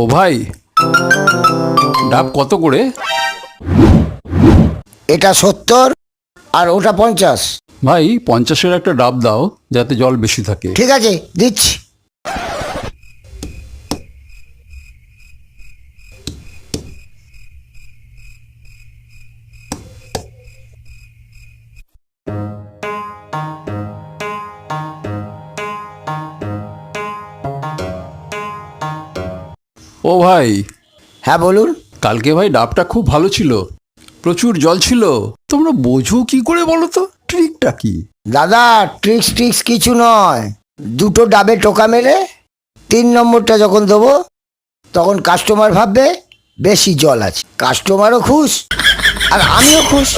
ও ভাই ডাব কত করে? এটা সত্তর আর ওটা পঞ্চাশ। ভাই পঞ্চাশের একটা ডাব দাও যাতে জল বেশি থাকে। ঠিক আছে দিচ্ছি। ও ভাই। হ্যাঁ বলুন। কালকে ভাই ডাবটা খুব ভালো ছিল। প্রচুর জল ছিল। তোমরা বোঝো কি করে বলো তো? ট্রিকটা কি? দাদা ট্রিক্স ট্রিক্স কিছু নয়। দুটো ডাবে টোকা মেরে তিন নম্বরটা যখন দেবো তখন কাস্টমার ভাববে বেশি জল আছে। কাস্টমারও খুশ আর আমিও খুশ।